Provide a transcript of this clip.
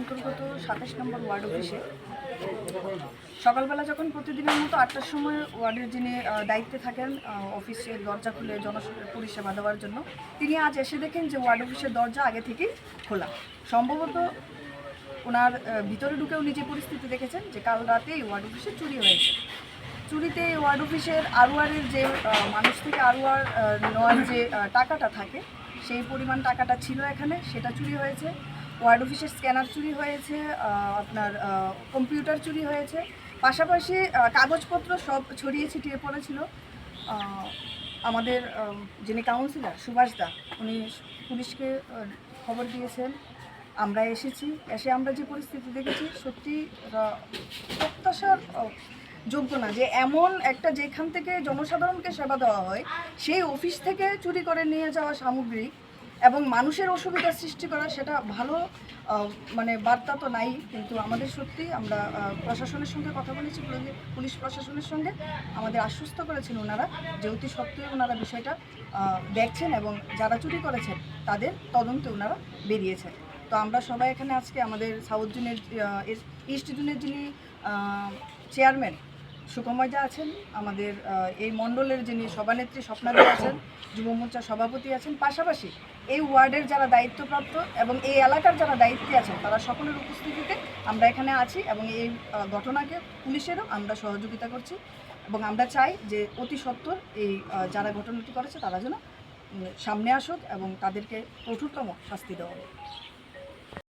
অন্তর্গত সাতাশ নম্বর ওয়ার্ড অফিসে। সকালবেলা যখন প্রতিদিনের মতো আটটার সময় ওয়ার্ডের যিনি দায়িত্বে থাকেন অফিসের দরজা খুলে জন পরিষেবা দেওয়ার জন্য, তিনি আজ এসে দেখেন যে ওয়ার্ড অফিসের দরজা আগে থেকেই খোলা। সম্ভবত ওনার ভিতরে ঢুকেও নিজে পরিস্থিতি দেখেছেন যে কাল রাতেই ওয়ার্ড অফিসে চুরি হয়েছে। চুরিতে এই ওয়ার্ড অফিসের আরওয়ারের যে মানুষ থেকে আরওয়ার নেওয়ার যে টাকাটা থাকে, সেই পরিমাণ টাকাটা ছিল এখানে, সেটা চুরি হয়েছে। ওয়ার্ড অফিসের স্ক্যানার চুরি হয়েছে আপনার কম্পিউটার চুরি হয়েছে। পাশাপাশি কাগজপত্র সব ছড়িয়ে ছিটিয়ে পড়েছিল। আমাদের যিনি কাউন্সিলর সুভাষ দা, উনি পুলিশকে খবর দিয়েছেন। আমরা এসেছি, এসে আমরা যে পরিস্থিতি দেখেছি, সত্যি প্রত্যাশার যোগ্য না। যে এমন একটা যেখান থেকে জনসাধারণকে সেবা দেওয়া হয়, সেই অফিস থেকে চুরি করে নিয়ে যাওয়া সামগ্রী এবং মানুষের অসুবিধা সৃষ্টি করা সেটা ভালো মানে বার্তা তো নাই, কিন্তু আমাদের সত্যি আমরা প্রশাসনের সঙ্গে কথা বলেছি পুলিশ- প্রশাসনের সঙ্গে। আমাদের আশ্বস্ত করেছেন ওনারা, যে অতি সত্ত্বেও ওনারা বিষয়টা দেখছেন এবং যারা চুরি করেছেন, তাদের তদন্তে ওনারা বেরিয়েছেন। তো আমরা সবাই এখানে আজকে আমাদের সাউথ জোনের ইস্ট জোনের যিনি চেয়ারম্যান সুকময় যা আছেন, আমাদের এই মণ্ডলের যিনি সভানেত্রী স্বপ্নাদি আছেন, যুব মোর্চার সভাপতি আছেন, পাশাপাশি এই ওয়ার্ডের যারা দায়িত্বপ্রাপ্ত এবং এই এলাকার যারা দায়িত্বে আছেন, তারা সকলের উপস্থিতিতে আমরা এখানে আছি এবং এই ঘটনাকে পুলিশেরও আমরা সহযোগিতা করছি এবং আমরা চাই যে অতি সত্বর এই যারা ঘটনাটি করেছে, তারা যেন সামনে আসুক এবং তাদেরকে কঠোরতম শাস্তি দেওয়া হোক।